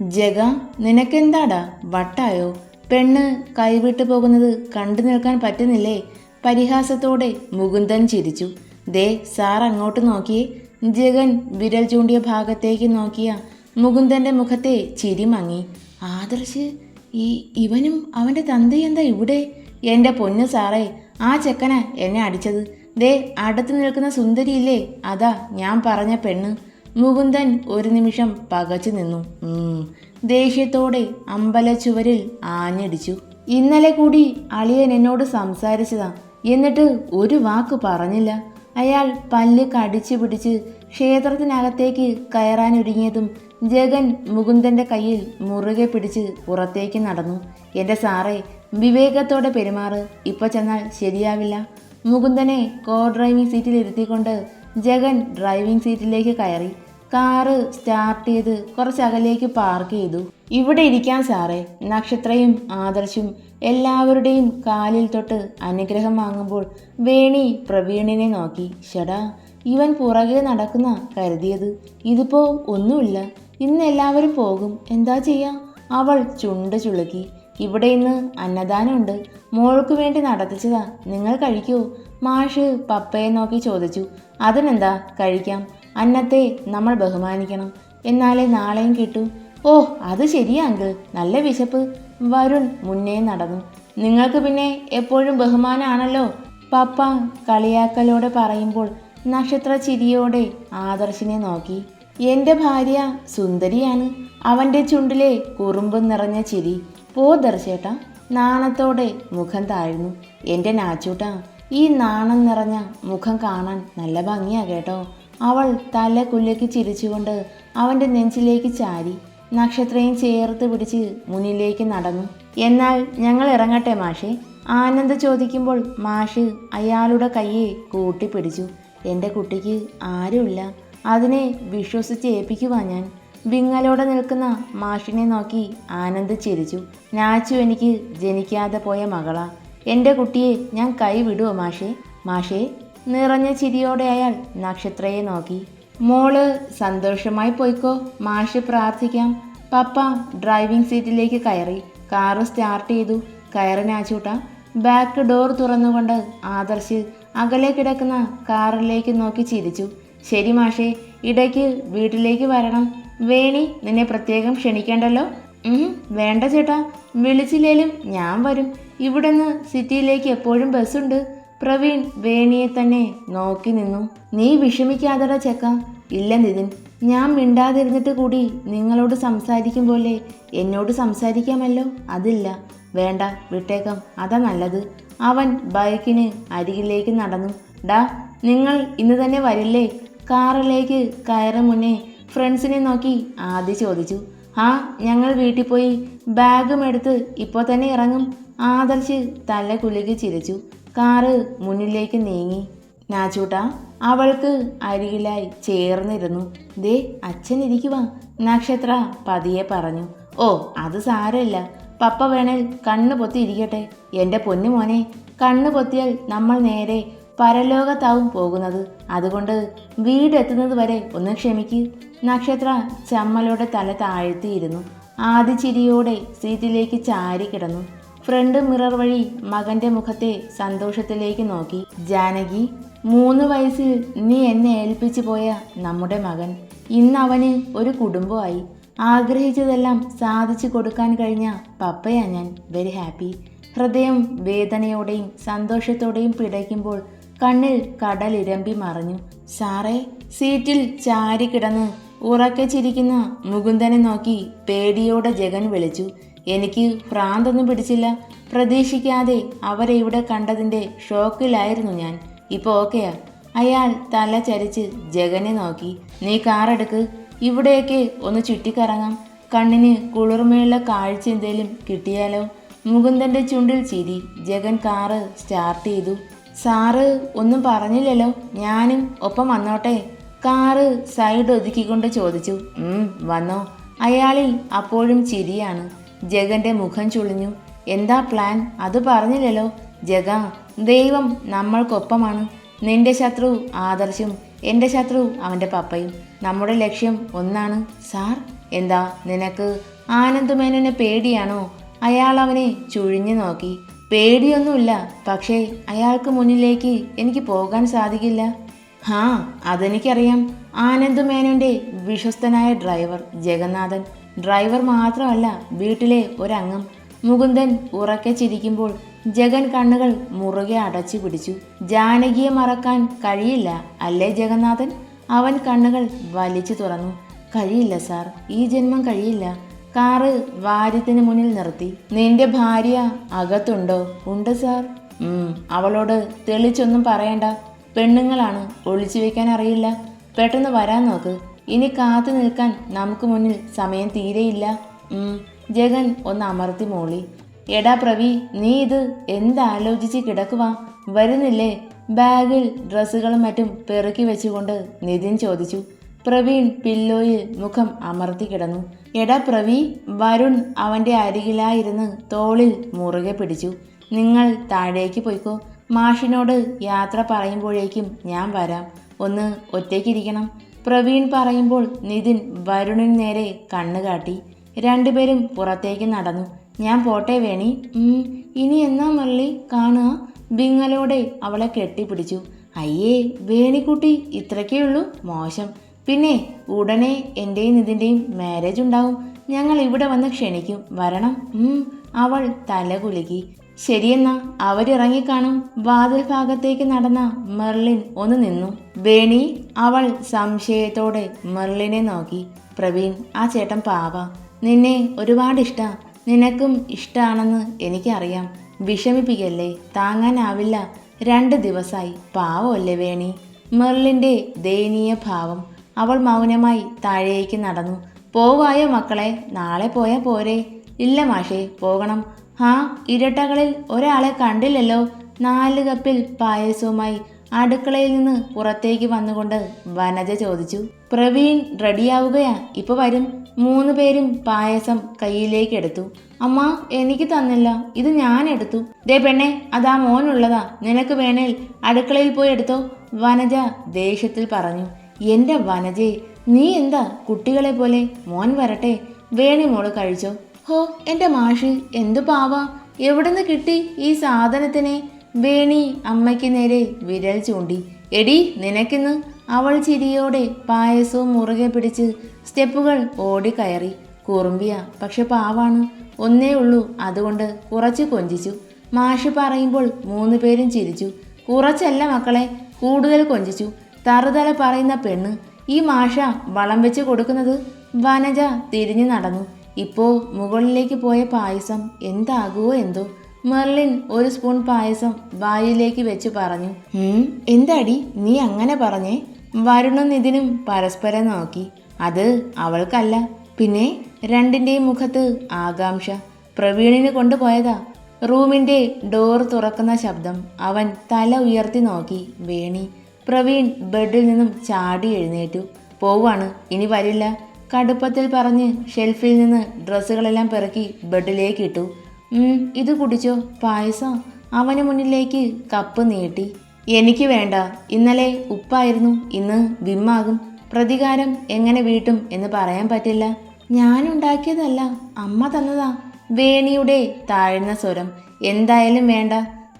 ജഗ നിനക്കെന്താടാ? വട്ടായോ? പെണ്ണ് കൈവിട്ടു പോകുന്നത് കണ്ടു നിൽക്കാൻ പറ്റുന്നില്ലേ? പരിഹാസത്തോടെ മുകുന്ദൻ ചിരിച്ചു. ദേ സാർ അങ്ങോട്ട് നോക്കിയേ. ജഗൻ വിരൽ ചൂണ്ടിയ ഭാഗത്തേക്ക് നോക്കിയ മുകുന്ദന്റെ മുഖത്തെ ചിരി മങ്ങി. ആദർശ് ഈ ഇവനും അവന്റെ തന്ത എന്താ ഇവിടെ? എന്റെ പൊന്നു സാറേ ആ ചെക്കന എന്നെ അടിച്ചത്. ദേ അടുത്ത് നിൽക്കുന്ന സുന്ദരിയില്ലേ? അതാ ഞാൻ പറഞ്ഞ പെണ്ണ്. മുകുന്ദൻ ഒരു നിമിഷം പകച്ചു നിന്നു. ദേഷ്യത്തോടെ അമ്പലച്ചുവരിൽ ആഞ്ഞടിച്ചു. ഇന്നലെ കൂടി അളിയൻ എന്നോട് സംസാരിച്ചതാ. എന്നിട്ട് ഒരു വാക്ക് പറഞ്ഞില്ല. അയാൾ പല്ല് കടിച്ചു പിടിച്ച് ക്ഷേത്രത്തിനകത്തേക്ക് കയറാനൊരുങ്ങിയതും ജഗൻ മുകുന്ദന്റെ കയ്യിൽ മുറുകെ പിടിച്ച് പുറത്തേക്ക് നടന്നു. എന്റെ സാറേ വിവേകത്തോടെ പെരുമാറ്. ഇപ്പൊ ചെന്നാൽ ശരിയാവില്ല. മുകുന്ദനെ കോ ഡ്രൈവിംഗ് സീറ്റിൽ ഇരുത്തിക്കൊണ്ട് ജഗൻ ഡ്രൈവിംഗ് സീറ്റിലേക്ക് കയറി. കാറ് സ്റ്റാർട്ട് ചെയ്ത് കുറച്ച് അകലേക്ക് പാർക്ക് ചെയ്തു. ഇവിടെ ഇരിക്കാൻ സാറേ. നക്ഷത്രയും ആദർശും എല്ലാവരുടെയും കാലിൽ തൊട്ട് അനുഗ്രഹം വാങ്ങുമ്പോൾ വേണി പ്രവീണിനെ നോക്കി. ഷടാ ഇവൻ പുറകെ നടക്കുന്ന കരുതിയത്. ഇതിപ്പോ ഒന്നുമില്ല. ഇന്ന് എല്ലാവരും പോകും. എന്താ ചെയ്യാ? അവൾ ചുണ്ട് ചുളുക്കി. ഇവിടെ ഇന്ന് അന്നദാനമുണ്ട്. മോൾക്ക് വേണ്ടി നടത്തിച്ചതാ. നിങ്ങൾ കഴിക്കൂ. മാഷ് പപ്പയെ നോക്കി ചോദിച്ചു. അതിനെന്താ? കഴിക്കാം. അന്നത്തെ നമ്മൾ ബഹുമാനിക്കണം. എന്നാലേ നാളെയും കിട്ടൂ. ഓ അത് ശരിയാ അങ്കിൾ നല്ല വിശപ്പ്. വരുൺ മുന്നേ നടന്നു. നിങ്ങൾക്ക് പിന്നെ എപ്പോഴും ബഹുമാനമാണല്ലോ പപ്പ കളിയാക്കലോടെ പറയുമ്പോൾ നക്ഷത്ര ചിരിയോടെ ആദർശിനെ നോക്കി. എന്റെ ഭാര്യ സുന്ദരിയാണ്. അവന്റെ ചുണ്ടിലെ കുറുമ്പ് നിറഞ്ഞ ചിരി. പോ ദർശേട്ട. നാണത്തോടെ മുഖം താഴ്ന്നു. എന്റെ നാച്ചൂട്ട ഈ നാണം നിറഞ്ഞ മുഖം കാണാൻ നല്ല ഭംഗിയാ കേട്ടോ. അവൾ തല കുല്ലേക്ക് ചിരിച്ചുകൊണ്ട് അവന്റെ നെഞ്ചിലേക്ക് ചാരി നക്ഷത്രയും ചേർത്ത് പിടിച്ച് മുന്നിലേക്ക് നടന്നു. എന്നാൽ ഞങ്ങൾ ഇറങ്ങട്ടെ മാഷെ ആനന്ദ ചോദിക്കുമ്പോൾ മാഷ് അയാളുടെ കയ്യെ കൂട്ടിപ്പിടിച്ചു. എന്റെ കുട്ടിക്ക് ആരുമില്ല. അതിനെ വിശ്വസിച്ച് ഏൽപ്പിക്കുവാ ഞാൻ. വിങ്ങലോടെ നിൽക്കുന്ന മാഷിനെ നോക്കി ആനന്ദ് ചിരിച്ചു. നാച്ചു എനിക്ക് ജനിക്കാതെ പോയ മകളാ. എന്റെ കുട്ടിയെ ഞാൻ കൈവിടുവോ മാഷേ? മാഷേ നിറഞ്ഞ ചിരിയോടെ അയാൾ നക്ഷത്രയെ നോക്കി. മോൾ സന്തോഷമായി പോയിക്കോ. മാഷ് പ്രാർത്ഥിക്കാം. പപ്പ ഡ്രൈവിംഗ് സീറ്റിലേക്ക് കയറി. കാറ് സ്റ്റാർട്ട് ചെയ്തു. കയറിനാച്ചൂട്ട ബാക്ക് ഡോർ തുറന്നുകൊണ്ട് ആദർശ് അകലെ കിടക്കുന്ന കാറിലേക്ക് നോക്കി ചിരിച്ചു. ശരി മാഷേ ഇടയ്ക്ക് വീട്ടിലേക്ക് വരണം. വേണി നിന്നെ പ്രത്യേകം ക്ഷണിക്കണ്ടല്ലോ. വേണ്ട ചേട്ടാ. വിളിച്ചില്ലേലും ഞാൻ വരും. ഇവിടുന്ന് സിറ്റിയിലേക്ക് എപ്പോഴും ബസ്സുണ്ട്. പ്രവീൺ വേണിയെ തന്നെ നോക്കി നിന്നു. നീ വിഷമിക്കാതട ചെക്ക. ഇല്ല നിതിൻ. ഞാൻ മിണ്ടാതിരുന്നിട്ട് കൂടി നിങ്ങളോട് സംസാരിക്കും പോലെ എന്നോട് സംസാരിക്കാമല്ലോ? അതില്ല. വേണ്ട വിട്ടേക്കാം. അതാ നല്ലത്. അവൻ ബൈക്കിന് അരികിലേക്ക് നടന്നു. ഡാ നിങ്ങൾ ഇന്ന് തന്നെ വരില്ലേ? കാറിലേക്ക് കയറും മുന്നേ ഫ്രണ്ട്സിനെ നോക്കി ആദ്യ ചോദിച്ചു. ആ ഞങ്ങൾ വീട്ടിൽ പോയി ബാഗും എടുത്ത് ഇപ്പോൾ തന്നെ ഇറങ്ങും. ആദർശ് തല കുലുക്കി ചിരിച്ചു. കാറ് മുന്നിലേക്ക് നീങ്ങി. നാച്ചൂട്ട അവൾക്ക് അരികിലായി ചേർന്നിരുന്നു. ദേ അച്ഛൻ ഇരിക്കുക നക്ഷത്ര പതിയെ പറഞ്ഞു. ഓ അത് സാരമില്ല. പപ്പ വേണേൽ കണ്ണു പൊത്തി ഇരിക്കട്ടെ എന്റെ പൊന്നു മോനെ കണ്ണു പൊത്തിയാൽ നമ്മൾ നേരെ പരലോകത്താവും പോകുന്നത്. അതുകൊണ്ട് വീടെത്തുന്നത് വരെ ഒന്ന് ക്ഷമിക്ക്. നക്ഷത്ര ചമ്മലോടെ തല താഴ്ത്തിയിരുന്നു. ആദിച്ചിരിയോടെ ചിരിയോടെ സീറ്റിലേക്ക് ചാരി കിടന്നു ഫ്രണ്ട് മിറർ വഴി മകന്റെ മുഖത്തെ സന്തോഷത്തിലേക്ക് നോക്കി. ജാനകി മൂന്ന് വയസ്സിൽ നീ എന്നെ ഏൽപ്പിച്ചു പോയ നമ്മുടെ മകൻ ഇന്ന് അവന് ഒരു കുടുംബമായി. ആഗ്രഹിച്ചതെല്ലാം സാധിച്ചു കൊടുക്കാൻ കഴിഞ്ഞ പപ്പയാ ഞാൻ. വെരി ഹാപ്പി ഹൃദയം വേദനയോടെയും സന്തോഷത്തോടെയും പിടയ്ക്കുമ്പോൾ കണ്ണിൽ കടലിരമ്പി മറഞ്ഞു. സാറേ സീറ്റിൽ ചാരി കിടന്ന് ഉറക്കെ ചിരിക്കുന്ന മുകുന്ദനെ നോക്കി പേടിയോടെ ജഗൻ വിളിച്ചു. എനിക്ക് പ്രാന്തൊന്നും പിടിച്ചില്ല. പ്രതീക്ഷിക്കാതെ അവരെ ഇവിടെ കണ്ടതിന്റെ ഷോക്കിലായിരുന്നു ഞാൻ. ഇപ്പോൾ ഓക്കെയാ അയാൾ തല ചരിച്ച് ജഗനെ നോക്കി. നീ കാറെടുക്ക് ഇവിടെയൊക്കെ ഒന്ന് ചുറ്റിക്കറങ്ങാം. കണ്ണിന് കുളിർമയുള്ള കാഴ്ച എന്തേലും കിട്ടിയാലോ? മുകുന്ദന്റെ ചുണ്ടിൽ ചിരി. ജഗൻ കാറ് സ്റ്റാർട്ട് ചെയ്തു. സാറ് ഒന്നും പറഞ്ഞില്ലല്ലോ. ഞാനും ഒപ്പം വന്നോട്ടെ? കാറ് സൈഡ് ഒതുക്കിക്കൊണ്ട് ചോദിച്ചു. വന്നോ. അയാളിൽ അപ്പോഴും ചിരിയാണ്. ജഗന്റെ മുഖം ചുളിഞ്ഞു. എന്താ പ്ലാൻ? അത് പറഞ്ഞില്ലല്ലോ. ജഗ ദൈവം നമ്മൾക്കൊപ്പമാണ്. നിന്റെ ശത്രു ആദർശും എന്റെ ശത്രു അവന്റെ പപ്പയും. നമ്മുടെ ലക്ഷ്യം ഒന്നാണ്. സാർ എന്താ നിനക്ക് ആനന്ദമേനോനെ പേടിയാണോ? അയാൾ അവനെ ചുഴിഞ്ഞു നോക്കി. പേടിയൊന്നുമില്ല പക്ഷേ അയാൾക്ക് മുന്നിലേക്ക് എനിക്ക് പോകാൻ സാധിക്കില്ല. ഹാ അതെനിക്കറിയാം. ആനന്ദ് വിശ്വസ്തനായ ഡ്രൈവർ ജഗന്നാഥൻ. ഡ്രൈവർ മാത്രമല്ല വീട്ടിലെ ഒരംഗം. മുകുന്ദൻ ഉറക്കെ ചിരിക്കുമ്പോൾ ജഗൻ കണ്ണുകൾ മുറുകെ അടച്ചു പിടിച്ചു. ജാനകിയെ മറക്കാൻ കഴിയില്ല അല്ലേ ജഗന്നാഥൻ? അവൻ കണ്ണുകൾ വലിച്ചു തുറന്നു. കഴിയില്ല സാർ ഈ ജന്മം കഴിയില്ല. കാറ് വാര്യത്തിന് മുന്നിൽ നിർത്തി. നിന്റെ ഭാര്യ അകത്തുണ്ടോ? ഉണ്ട് സാർ. അവളോട് തെളിച്ചൊന്നും പറയണ്ട. പെണ്ണുങ്ങളാണ് ഒളിച്ചു വെക്കാൻ അറിയില്ല. പെട്ടെന്ന് വരാൻ നോക്ക്. ഇനി കാത്തു നിൽക്കാൻ നമുക്ക് മുന്നിൽ സമയം തീരെയില്ല. ജഗൻ ഒന്ന് അമർത്തി മോളി. എടാ പ്രവി നീ ഇത് എന്താലോചിച്ച് കിടക്കുവാ? വരുന്നില്ലേ? ബാഗിൽ ഡ്രസ്സുകളും മറ്റും പെറുക്കി വെച്ചുകൊണ്ട് നിതിൻ ചോദിച്ചു. പ്രവീൺ പില്ലോയിൽ മുഖം അമർത്തി കിടന്നു. എടാ പ്രവി വരുൺ അവന്റെ അരികിലായിരുന്ന് തോളിൽ മുറുകെ പിടിച്ചു. നിങ്ങൾ താഴേക്ക് പോയിക്കോ. മാഷിനോട് യാത്ര പറയുമ്പോഴേക്കും ഞാൻ വരാം. ഒന്ന് ഒറ്റയ്ക്കിരിക്കണം. പ്രവീൺ പറയുമ്പോൾ നിതിൻ വരുണിന് നേരെ കണ്ണു കാട്ടി. രണ്ടുപേരും പുറത്തേക്ക് നടന്നു. ഞാൻ പോട്ടെ വേണി. ഇനി എന്നാ മള്ളി? കാണുക. ബിങ്ങലോടെ അവളെ കെട്ടിപ്പിടിച്ചു. അയ്യേ വേണിക്കുട്ടി ഇത്രയ്ക്കേ ഉള്ളൂ? മോശം. പിന്നെ ഉടനെ എന്റെയും നിതിന്റെയും മാരേജ് ഉണ്ടാവും. ഞങ്ങൾ ഇവിടെ വന്ന് ക്ഷണിക്കും. വരണം. അവൾ തല കുലുക്കി ശരിയെന്നാ അവരിറങ്ങിക്കാണും. വാതിൽ ഭാഗത്തേക്ക് നടന്ന മെർലിൻ ഒന്ന് നിന്നു. വേണി അവൾ സംശയത്തോടെ മെർലിനെ നോക്കി. പ്രവീൺ ആ ചേട്ടൻ പാവ. നിന്നെ ഒരുപാട് ഇഷ്ട നിനക്കും ഇഷ്ടമാണെന്ന് എനിക്കറിയാം. വിഷമിപ്പിക്കല്ലേ താങ്ങാനാവില്ല. രണ്ട് ദിവസമായി പാവമല്ലേ വേണി? മെർലിന്റെ ദയനീയ ഭാവം. അവൾ മൗനമായി താഴേക്ക് നടന്നു. പോവായോ മക്കളെ? നാളെ പോയാൽ പോരെ. ഇല്ല മാഷേ പോകണം. ഹാ ഇരട്ടകളിൽ ഒരാളെ കണ്ടില്ലല്ലോ. നാല് കപ്പിൽ പായസവുമായി അടുക്കളയിൽ നിന്ന് പുറത്തേക്ക് വന്നുകൊണ്ട് വനജ ചോദിച്ചു പ്രവീൺ റെഡിയാവുകയാ ഇപ്പൊ വരും. മൂന്ന് പേരും പായസം കയ്യിലേക്ക് എടുത്തു. അമ്മ എനിക്ക് തന്നില്ല ഇത് ഞാൻ എടുത്തു. ദേ പെണ്ണെ അതാ മോനുള്ളതാ നിനക്ക് വേണേൽ അടുക്കളയിൽ പോയി എടുത്തോ. വനജ ദേഷ്യത്തിൽ പറഞ്ഞു എന്റെ വനജേ നീ എന്താ കുട്ടികളെ പോലെ? മോൻ വരട്ടെ. വേണി മോൾ കഴിച്ചോ. ഹോ എന്റെ മാഷി എന്തു പാവ? എവിടുന്ന് കിട്ടി ഈ സാധനത്തിനെ? വേണി അമ്മയ്ക്ക് നേരെ വിരൽ ചൂണ്ടി. എടി നിനക്കിന്ന് അവൾ ചിരിയോടെ പായസവും മുറുകെ പിടിച്ച് സ്റ്റെപ്പുകൾ ഓടിക്കയറി കുറുമ്പിയ പക്ഷെ പാവാണ്. ഒന്നേ ഉള്ളൂ അതുകൊണ്ട് കുറച്ച് കൊഞ്ചിച്ചു. മാഷ് പറയുമ്പോൾ മൂന്ന് പേരും ചിരിച്ചു. കുറച്ചല്ല മക്കളെ കൂടുതൽ കൊഞ്ചിച്ചു. തറുതല പറയുന്ന പെണ്ണ് ഈ മാഷ വളം വെച്ച് കൊടുക്കുന്നത്? വനജ തിരിഞ്ഞു നടന്നു. ഇപ്പോ മുകളിലേക്ക് പോയ പായസം എന്താകുമോ എന്തോ. മെർലിൻ ഒരു സ്പൂൺ പായസം വായിലേക്ക് വെച്ച് പറഞ്ഞു. എന്താടി നീ അങ്ങനെ പറഞ്ഞേ? വരുണും ഇതിനും പരസ്പരം നോക്കി. അത് അവൾക്കല്ല. പിന്നെ രണ്ടിന്റെയും മുഖത്ത് ആകാംക്ഷ. പ്രവീണിന് കൊണ്ടുപോയതാ റൂമിന്റെ ഡോർ തുറക്കുന്ന ശബ്ദം അവൻ തല ഉയർത്തി നോക്കി. വേണി. പ്രവീൺ ബെഡിൽ നിന്നും ചാടി എഴുന്നേറ്റു. പോവാണ്. ഇനി വരില്ല. കടുപ്പത്തിൽ പറഞ്ഞ് ഷെൽഫിൽ നിന്ന് ഡ്രസ്സുകളെല്ലാം പിറക്കി ബെഡിലേക്ക് ഇട്ടു. ഇത് കുടിച്ചോ പായസം? അവന് മുന്നിലേക്ക് കപ്പ് നീട്ടി. എനിക്ക് വേണ്ട ഇന്നലെ ഉപ്പായിരുന്നു ഇന്ന് വിമ്മാകും. പ്രതികാരം എങ്ങനെ വീട്ടും എന്ന് പറയാൻ പറ്റില്ല. ഞാനുണ്ടാക്കിയതല്ല അമ്മ തന്നതാ. വേണിയുടെ താഴ്ന്ന സ്വരം. എന്തായാലും വേണ്ട.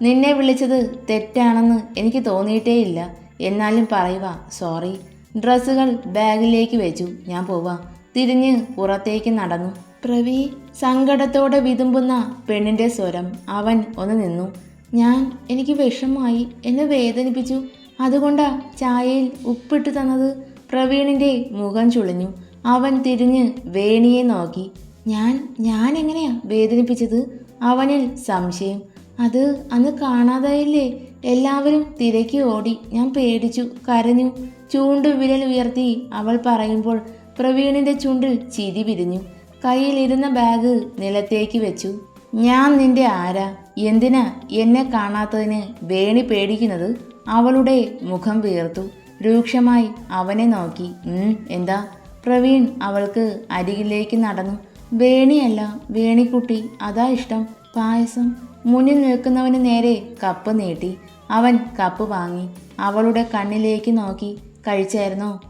നിന്നെ വിളിച്ചത് തെറ്റാണെന്ന് എനിക്ക് തോന്നിയിട്ടേയില്ല. എന്നാലും പറയുക സോറി ഡ്രസ്സുകൾ ബാഗിലേക്ക് വെച്ചു. ഞാൻ പോവാം. തിരിഞ്ഞ് പുറത്തേക്ക് നടന്നു. പ്രവി സങ്കടത്തോടെ വിതുമ്പുന്ന പെണ്ണിന്റെ സ്വരം. അവൻ ഒന്ന് നിന്നു. ഞാൻ എനിക്ക് വിഷമായി എന്നെ വേദനിപ്പിച്ചു. അതുകൊണ്ടാ ചായയിൽ ഉപ്പിട്ട് തന്നത്. പ്രവീണിന്റെ മുഖം ചുളിഞ്ഞു. അവൻ തിരിഞ്ഞ് വേണിയെ നോക്കി. ഞാൻ ഞാൻ എങ്ങനെയാ വേദനിപ്പിച്ചത്? അവനിൽ സംശയം. അത് അന്ന് കാണാതായില്ലേ? എല്ലാവരും തിരക്കി ഓടി. ഞാൻ പേടിച്ചു കരഞ്ഞു. ചൂണ്ടു വിരൽ ഉയർത്തി അവൾ പറയുമ്പോൾ പ്രവീണിന്റെ ചുണ്ടിൽ ചിരി വിരിഞ്ഞു. കയ്യിലിരുന്ന ബാഗ് നിലത്തേക്ക് വെച്ചു. ഞാൻ നിന്റെ ആരാ? എന്തിനാ എന്നെ കാണാത്തതിന് വേണി പേടിക്കുന്നത്? അവളുടെ മുഖം വീർത്തു രൂക്ഷമായി അവനെ നോക്കി. എന്താ? പ്രവീൺ അവൾക്ക് അരികിലേക്ക് നടന്നു. വേണിയല്ല വേണിക്കുട്ടി. അതാ ഇഷ്ടം. പായസം. മുന്നിൽ നിൽക്കുന്നവന് നേരെ കപ്പ് നീട്ടി. അവൻ കപ്പ് വാങ്ങി. അവളുടെ കണ്ണിലേക്ക് നോക്കി. കഴിച്ചായിരുന്നോ?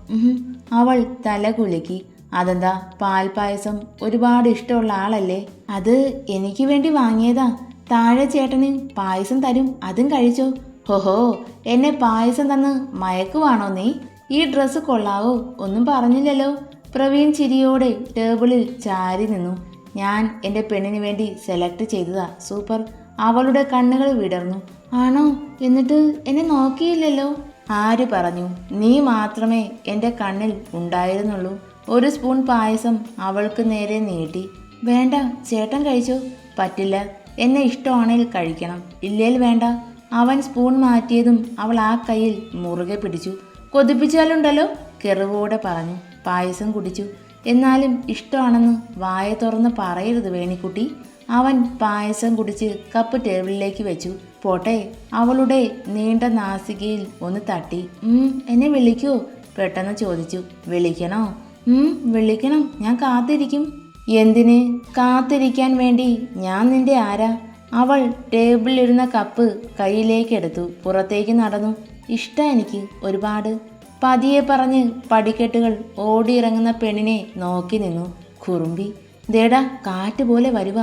അവൾ തല കുലുക്കി. അതെന്താ? പാൽപ്പായസം. ഒരുപാട് ഇഷ്ടമുള്ള ആളല്ലേ? അത് എനിക്ക് വേണ്ടി വാങ്ങിയതാ. താഴെ ചേട്ടന് പായസം തരും. അതും കഴിച്ചോ? ഹോഹോ. എന്നെ പായസം തന്ന് മയക്കുവാണോ നീ? ഈ ഡ്രസ്സ് കൊള്ളാവോ? ഒന്നും പറഞ്ഞില്ലല്ലോ. പ്രവീൺ ചിരിയോടെ ടേബിളിൽ ചാരി നിന്നു. ഞാൻ എന്റെ പെണ്ണിന് വേണ്ടി സെലക്ട് ചെയ്തതാ. സൂപ്പർ. അവളുടെ കണ്ണുകൾ വിടർന്നു. ആണോ? എന്നിട്ട് എന്നെ നോക്കിയില്ലല്ലോ? ആര് പറഞ്ഞു? നീ മാത്രമേ എന്റെ കണ്ണിൽ ഉണ്ടായിരുന്നുള്ളൂ. ഒരു സ്പൂൺ പായസം അവൾക്ക് നേരെ നീട്ടി. വേണ്ട ചേട്ടൻ കഴിച്ചോ? പറ്റില്ല. എന്നെ ഇഷ്ടമാണെങ്കിൽ കഴിക്കണം. ഇല്ലേൽ വേണ്ട. അവൻ സ്പൂൺ മാറ്റിയതും അവൾ ആ കയ്യിൽ മുറുകെ പിടിച്ചു. കൊതിപ്പിച്ചാലുണ്ടല്ലോ? കെറിവോടെ പറഞ്ഞു. പായസം കുടിച്ചു. എന്നാലും ഇഷ്ടമാണെന്ന് വായ തുറന്ന് പറയരുത് വേണിക്കുട്ടി. അവൻ പായസം കുടിച്ച് കപ്പ് ടേബിളിലേക്ക് വെച്ചു. പോട്ടെ അവളുടെ നീണ്ട നാസികയിൽ ഒന്ന് തട്ടി. എന്നെ വിളിക്കൂ പെട്ടെന്ന് ചോദിച്ചു. വിളിക്കണോ? വിളിക്കണം ഞാൻ കാത്തിരിക്കും. എന്തിന്? കാത്തിരിക്കാൻ വേണ്ടി ഞാൻ നിന്റെ ആരാ? അവൾ ടേബിളിലിരുന്ന കപ്പ് കയ്യിലേക്കെടുത്തു പുറത്തേക്ക് നടന്നു. ഇഷ്ടം എനിക്ക് ഒരുപാട്. പതിയെ പറഞ്ഞ് പടിക്കെട്ടുകൾ ഓടിയിറങ്ങുന്ന പെണ്ണിനെ നോക്കി നിന്നു. കുറുമ്പി ദേടാ കാറ്റ് പോലെ വരുക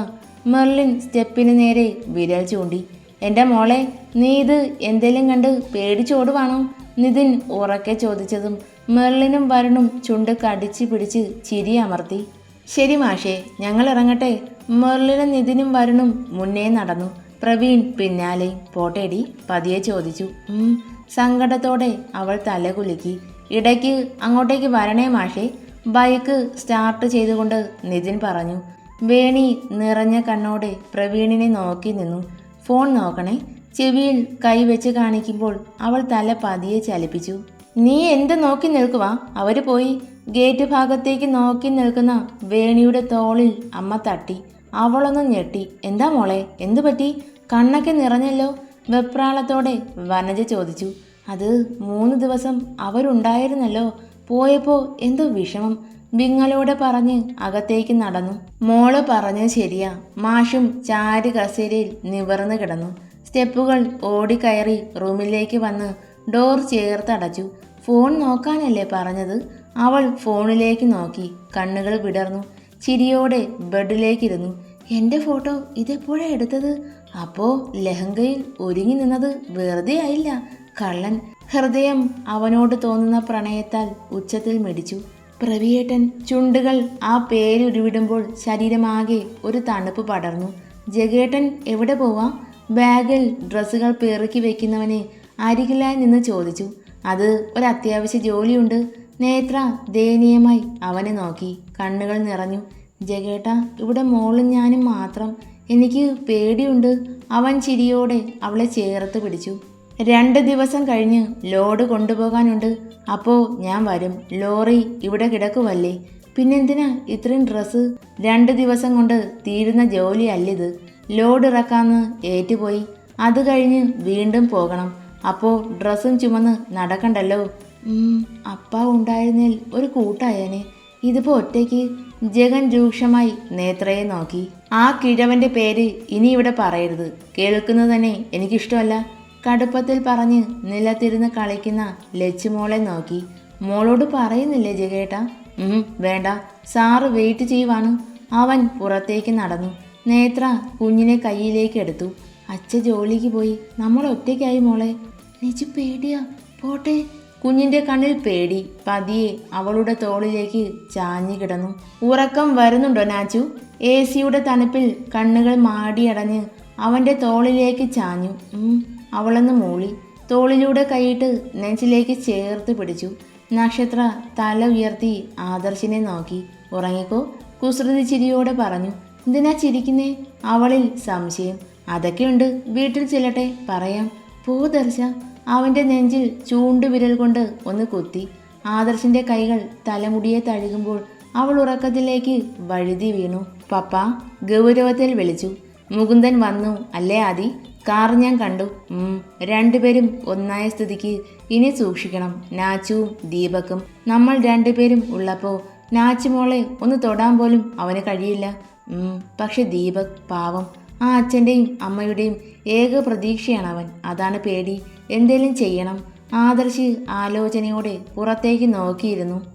മെർലിൻ സ്റ്റെപ്പിന് നേരെ വിരൽ ചൂണ്ടി. എന്റെ മോളെ നീ ഇത് എന്തെങ്കിലും കണ്ട് പേടിച്ചോടുവാണോ നിതിൻ ഉറക്കെ ചോദിച്ചതും മെർലിനും വരണും ചുണ്ട് കടിച്ചു പിടിച്ച് ചിരി അമർത്തി. ശരി മാഷേ ഞങ്ങൾ ഇറങ്ങട്ടെ. മെർലിനും നിതിനും വരണും മുന്നേ നടന്നു. പ്രവീൺ പിന്നാലെ പോട്ടേടി പതിയെ ചോദിച്ചു. സങ്കടത്തോടെ അവൾ തലകുലുക്കി. ഇടയ്ക്ക് അങ്ങോട്ടേക്ക് വരണേ മാഷേ. ബൈക്ക് സ്റ്റാർട്ട് ചെയ്തുകൊണ്ട് നിതിൻ പറഞ്ഞു. വേണി നിറഞ്ഞ കണ്ണോടെ പ്രവീണിനെ നോക്കി നിന്നു. ഫോൺ നോക്കണേ. ചെവിയിൽ കൈവച്ച് കാണിക്കുമ്പോൾ അവൾ തല പതിയെ ചലിപ്പിച്ചു. നീ എന്ത് നോക്കി നിൽക്കുവാ? അവർ പോയി ഗേറ്റ് ഭാഗത്തേക്ക് നോക്കി നിൽക്കുന്ന വേണിയുടെ തോളിൽ അമ്മ തട്ടി. അവളൊന്നും ഞെട്ടി. എന്താ മോളെ? എന്തു പറ്റി? കണ്ണൊക്കെ നിറഞ്ഞല്ലോ? വെപ്രാളത്തോടെ വനജ ചോദിച്ചു അത് മൂന്ന് ദിവസം അവരുണ്ടായിരുന്നല്ലോ. പോയപ്പോ എന്തോ വിഷമം. വിങ്ങലോടെ പറഞ്ഞ് അകത്തേക്ക് നടന്നു. മോൾ പറഞ്ഞത് ശരിയാ. മാഷും ചാരി കസേരയിൽ നിവർന്നു കിടന്നു. സ്റ്റെപ്പുകൾ ഓടിക്കയറി റൂമിലേക്ക് വന്ന് ഡോർ ചേർത്തടച്ചു. ഫോൺ നോക്കാനല്ലേ പറഞ്ഞത്? അവൾ ഫോണിലേക്ക് നോക്കി. കണ്ണുകൾ വിടർന്നു. ചിരിയോടെ ബെഡിലേക്കിരുന്നു. എന്റെ ഫോട്ടോ ഇതെപ്പോഴാ എടുത്തത്? അപ്പോ ലഹങ്കയിൽ ഒരുങ്ങി നിന്നത് വെറുതെ ആയില്ല. കള്ളൻ ഹൃദയം അവനോട് തോന്നുന്ന പ്രണയത്താൽ ഉച്ചത്തിൽ മെടിച്ചു. പ്രവിയേട്ടൻ ചുണ്ടുകൾ ആ പേരുരുവിടുമ്പോൾ ശരീരമാകെ ഒരു തണുപ്പ് പടർന്നു. ജഗേട്ടൻ എവിടെ പോവാ? ബാഗിൽ ഡ്രസ്സുകൾ പെറുക്കി വെക്കുന്നവനെ അരികിലായി നിന്ന് ചോദിച്ചു. അത് ഒരു അത്യാവശ്യ ജോലിയുണ്ട്. നേത്ര ദയനീയമായി അവനെ നോക്കി. കണ്ണുകൾ നിറഞ്ഞു. ജഗേട്ട ഇവിടെ മോളും ഞാനും മാത്രം എനിക്ക് പേടിയുണ്ട്. അവൻ ചിരിയോടെ അവളെ ചേർത്ത് പിടിച്ചു. രണ്ട് ദിവസം കഴിഞ്ഞ് ലോഡ് കൊണ്ടുപോകാനുണ്ട്. അപ്പോൾ ഞാൻ വരും. ലോറി ഇവിടെ കിടക്കുമല്ലേ പിന്നെന്തിനാ ഇത്രയും ഡ്രസ്സ്? രണ്ട് ദിവസം കൊണ്ട് തീരുന്ന ജോലിയല്ലിത്. ലോഡ് ഇറക്കാന്ന് ഏറ്റുപോയി. അത് കഴിഞ്ഞ് വീണ്ടും പോകണം. അപ്പോൾ ഡ്രസ്സും ചുമന്ന് നടക്കണ്ടല്ലോ? അപ്പ ഉണ്ടായിരുന്നേൽ ഒരു കൂട്ടായനെ. ഇതിപ്പോൾ ഒറ്റയ്ക്ക്? ജഗൻ രൂക്ഷമായി നേത്രയെ നോക്കി. ആ കിഴവന്റെ പേര് ഇനി ഇവിടെ പറയരുത്. കേൾക്കുന്നത് തന്നെ എനിക്കിഷ്ടമല്ല. കടുപ്പത്തിൽ പറഞ്ഞ് നിലത്തിരുന്ന് കളിക്കുന്ന ലച്ചുമോളെ നോക്കി. മോളോട് പറയുന്നില്ലേ ജഗേട്ട? വേണ്ട. സാറ് വെയിറ്റ് ചെയ്യുവാണ്. അവൻ പുറത്തേക്ക് നടന്നു. നേത്ര കുഞ്ഞിനെ കയ്യിലേക്ക് എടുത്തു. അച്ഛ ജോലിക്ക് പോയി. നമ്മൾ ഒറ്റയ്ക്കായി മോളെ. നിജു പേടിയാ. പോട്ടെ. കുഞ്ഞിന്റെ കണ്ണിൽ പേടി. പതിയെ അവളുടെ തോളിലേക്ക് ചാഞ്ഞു കിടന്നു. ഉറക്കം വരുന്നുണ്ടോ നാച്ചു? എ സിയുടെ തണുപ്പിൽ കണ്ണുകൾ മാടിയടഞ്ഞ് അവന്റെ തോളിലേക്ക് ചാഞ്ഞു. അവളൊന്ന് മൂളി. തോളിലൂടെ കൈയിട്ട് നെഞ്ചിലേക്ക് ചേർത്ത് പിടിച്ചു. നക്ഷത്ര തല ഉയർത്തി ആദർശിനെ നോക്കി. ഉറങ്ങിക്കോ കുസൃതി ചിരിയോടെ പറഞ്ഞു. എന്തിനാ ചിരിക്കുന്നേ? അവളിൽ സംശയം. അതൊക്കെയുണ്ട്. വീട്ടിൽ ചെല്ലട്ടെ പറയാം. പോ ദർശ. അവന്റെ നെഞ്ചിൽ ചൂണ്ടുവിരൽ കൊണ്ട് ഒന്ന് കുത്തി. ആദർശിന്റെ കൈകൾ തലമുടിയെ തഴുകുമ്പോൾ അവൾ ഉറക്കത്തിലേക്ക് വഴുതി വീണു. പപ്പ ഗൗരവത്തിൽ വിളിച്ചു. മുകുന്ദൻ വന്നു അല്ലേ ആദി? കാർ ഞാൻ കണ്ടു. രണ്ടുപേരും ഒന്നായ സ്ഥിതിക്ക് ഇനി സൂക്ഷിക്കണം. നാച്ചുവും ദീപക്കും നമ്മൾ രണ്ടുപേരും ഉള്ളപ്പോൾ നാച്ചുമോളെ ഒന്ന് തൊടാൻ പോലും അവന് കഴിയില്ല. പക്ഷെ ദീപക് പാവം. ആ അച്ഛന്റെയും അമ്മയുടെയും ഏക പ്രതീക്ഷയാണ് അവൻ അതാണ് പേടി. എന്തേലും ചെയ്യണം. ആദർശ് ആലോചനയോടെ പുറത്തേക്ക് നോക്കിയിരുന്നു.